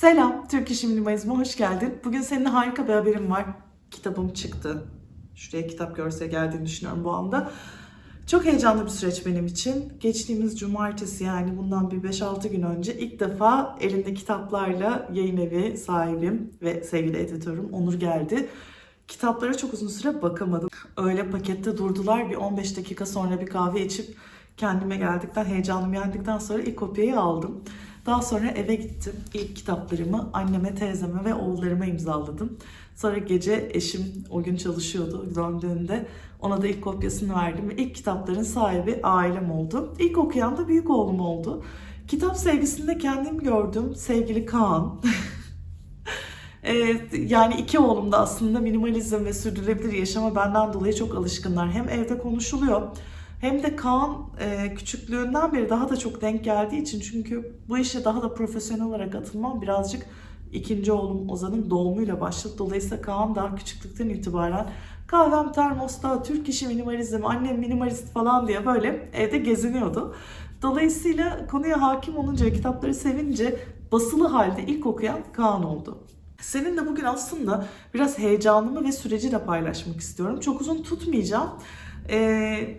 Selam, Türk İşi Minimalizm'e hoş geldin. Bugün seninle harika bir haberim var. Kitabım çıktı. Şuraya kitap görse geldiğini düşünüyorum bu anda. Çok heyecanlı bir süreç benim için. Geçtiğimiz cumartesi yani bundan bir 5-6 gün önce ilk defa elimde kitaplarla yayın evi sahibim ve sevgili editörüm Onur geldi. Kitaplara çok uzun süre bakamadım. Öyle pakette durdular bir 15 dakika sonra bir kahve içip kendime geldikten, heyecanım yendikten sonra ilk kopyayı aldım. Daha sonra eve gittim. İlk kitaplarımı anneme, teyzeme ve oğullarıma imzaladım. Sonra gece eşim o gün çalışıyordu döndüğünde ona da ilk kopyasını verdim ve ilk kitapların sahibi ailem oldu. İlk okuyan da büyük oğlum oldu. Kitap sevgisinde kendim gördüm. Sevgili Kaan. Ee, yani iki oğlum da aslında minimalizm ve sürdürülebilir yaşama benden dolayı çok alışkınlar. Hem evde konuşuluyor hem de Kaan e, küçüklüğünden beri daha da çok denk geldiği için çünkü bu işe daha da profesyonel olarak atılmam birazcık ikinci oğlum Ozan'ın doğumuyla başladı. Dolayısıyla Kaan daha küçüklükten itibaren kahvem termosta, Türk işi minimalizm, annem minimalist falan diye böyle evde geziniyordu. Dolayısıyla konuya hakim olunca kitapları sevince basılı halde ilk okuyan Kaan oldu. Seninle bugün aslında biraz heyecanımı ve süreci de paylaşmak istiyorum. Çok uzun tutmayacağım. Ee,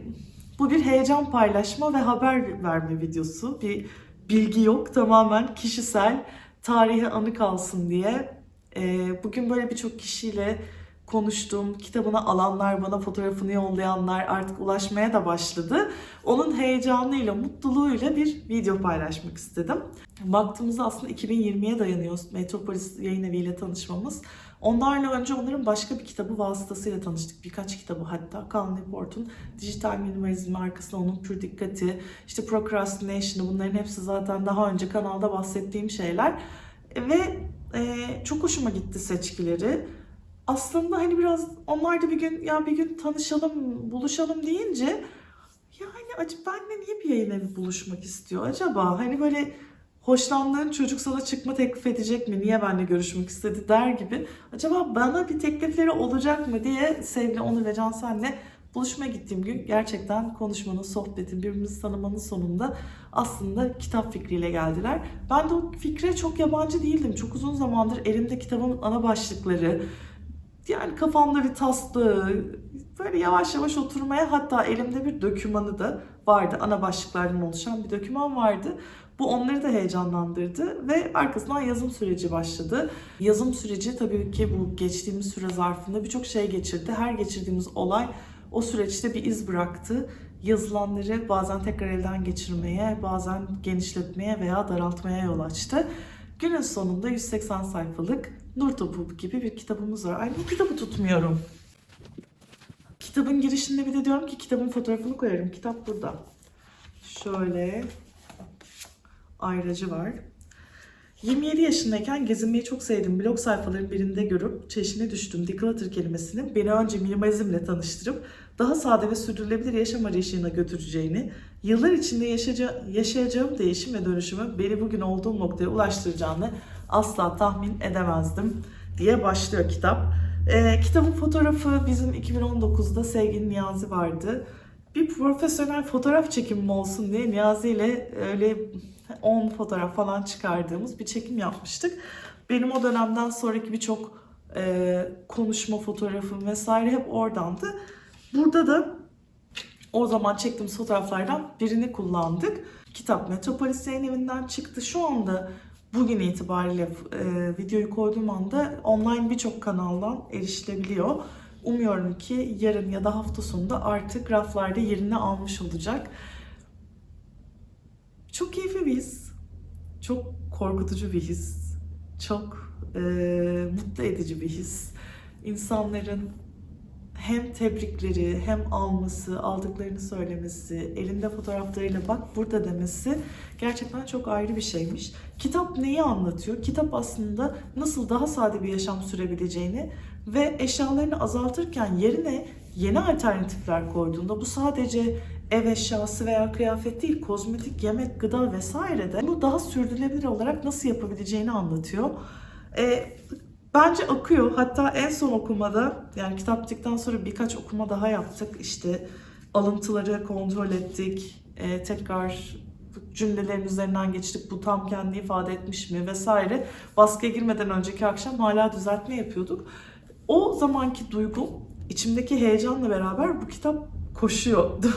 bu bir heyecan paylaşma ve haber verme videosu. Bir bilgi yok. Tamamen kişisel, tarihe anı kalsın diye. Ee, bugün böyle birçok kişiyle konuştum. Kitabını alanlar, bana fotoğrafını yollayanlar artık ulaşmaya da başladı. Onun heyecanıyla, mutluluğuyla bir video paylaşmak istedim. Baktığımızda aslında 2020'ye dayanıyor Metropolis yayın eviyle tanışmamız. Onlarla önce onların başka bir kitabı vasıtasıyla tanıştık. Birkaç kitabı hatta. Cal Newport'un Dijital Minimalizm arkasında onun pür dikkati, işte Procrastination'ı bunların hepsi zaten daha önce kanalda bahsettiğim şeyler. Ve e, çok hoşuma gitti seçkileri. Aslında hani biraz onlar da bir gün ya bir gün tanışalım, buluşalım deyince yani acaba benimle niye bir yayın evi buluşmak istiyor acaba? Hani böyle hoşlandığın çocuk sana çıkma teklif edecek mi? Niye benimle görüşmek istedi der gibi. Acaba bana bir teklifleri olacak mı diye sevgili Onur ve Cansel'le buluşmaya gittiğim gün gerçekten konuşmanın, sohbetin, birbirimizi tanımanın sonunda aslında kitap fikriyle geldiler. Ben de o fikre çok yabancı değildim. Çok uzun zamandır elimde kitabın ana başlıkları, yani kafamda bir taslı, böyle yavaş yavaş oturmaya hatta elimde bir dokümanı da vardı. Ana başlıklardan oluşan bir doküman vardı. Bu onları da heyecanlandırdı ve arkasından yazım süreci başladı. Yazım süreci tabii ki bu geçtiğimiz süre zarfında birçok şey geçirdi. Her geçirdiğimiz olay o süreçte bir iz bıraktı. Yazılanları bazen tekrar elden geçirmeye, bazen genişletmeye veya daraltmaya yol açtı. Günün sonunda 180 sayfalık Nur Topu gibi bir kitabımız var. Ay bu kitabı tutmuyorum. Kitabın girişinde bir de diyorum ki kitabın fotoğrafını koyarım. Kitap burada. Şöyle ayracı var. 27 yaşındayken gezinmeyi çok sevdim. Blog sayfaların birinde görüp çeşine düştüm. Declutter kelimesinin beni önce minimalizmle tanıştırıp daha sade ve sürdürülebilir yaşam arayışına götüreceğini, yıllar içinde yaşayaca- yaşayacağım değişim ve dönüşümü beni bugün olduğum noktaya ulaştıracağını asla tahmin edemezdim diye başlıyor kitap. Ee, kitabın fotoğrafı bizim 2019'da sevgili Niyazi vardı. Bir profesyonel fotoğraf çekimi olsun diye Niyazi ile öyle 10 fotoğraf falan çıkardığımız bir çekim yapmıştık. Benim o dönemden sonraki birçok e, konuşma fotoğrafım vesaire hep oradandı. Burada da o zaman çektiğimiz fotoğraflardan birini kullandık. Kitap Metropolis Yayın Evi'nden çıktı. Şu anda bugün itibariyle e, videoyu koyduğum anda online birçok kanaldan erişilebiliyor. Umuyorum ki yarın ya da hafta sonunda artık raflarda yerini almış olacak. Çok keyifli bir his. Çok korkutucu bir his. Çok e, mutlu edici bir his. İnsanların hem tebrikleri hem alması, aldıklarını söylemesi, elinde fotoğraflarıyla bak burada demesi gerçekten çok ayrı bir şeymiş. Kitap neyi anlatıyor? Kitap aslında nasıl daha sade bir yaşam sürebileceğini ve eşyalarını azaltırken yerine yeni alternatifler koyduğunda bu sadece ev eşyası veya kıyafet değil, kozmetik, yemek, gıda vesaire de bunu daha sürdürülebilir olarak nasıl yapabileceğini anlatıyor. E, bence akıyor. Hatta en son okumada yani kitap bittikten sonra birkaç okuma daha yaptık. İşte alıntıları kontrol ettik. E, tekrar cümlelerin üzerinden geçtik. Bu tam kendi ifade etmiş mi vesaire. Baskıya girmeden önceki akşam hala düzeltme yapıyorduk. O zamanki duygum içimdeki heyecanla beraber bu kitap koşuyordu.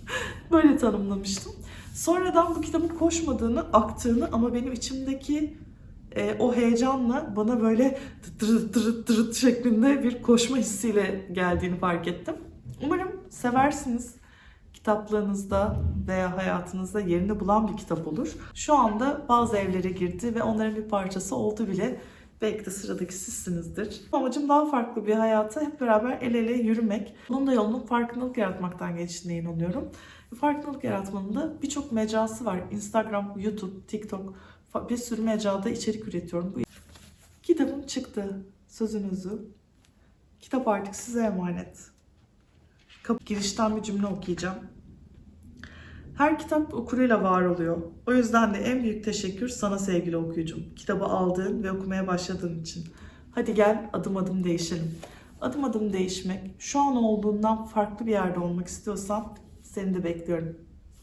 Böyle tanımlamıştım. Sonradan bu kitabın koşmadığını, aktığını ama benim içimdeki e, o heyecanla bana böyle tırıt tırıt tırıt şeklinde bir koşma hissiyle geldiğini fark ettim. Umarım seversiniz. Kitaplarınızda veya hayatınızda yerini bulan bir kitap olur. Şu anda bazı evlere girdi ve onların bir parçası oldu bile. Belki de sıradaki sizsinizdir. Amacım daha farklı bir hayata hep beraber el ele yürümek. Bunun da yolunun farkındalık yaratmaktan geçtiğine inanıyorum. Farkındalık yaratmanın da birçok mecrası var. Instagram, YouTube, TikTok bir sürü mecrada içerik üretiyorum. Bu kitabım çıktı. Sözünüzü. Kitap artık size emanet. Kap- girişten bir cümle okuyacağım. Her kitap okuruyla var oluyor. O yüzden de en büyük teşekkür sana sevgili okuyucum. Kitabı aldığın ve okumaya başladığın için. Hadi gel adım adım değişelim. Adım adım değişmek, şu an olduğundan farklı bir yerde olmak istiyorsan seni de bekliyorum.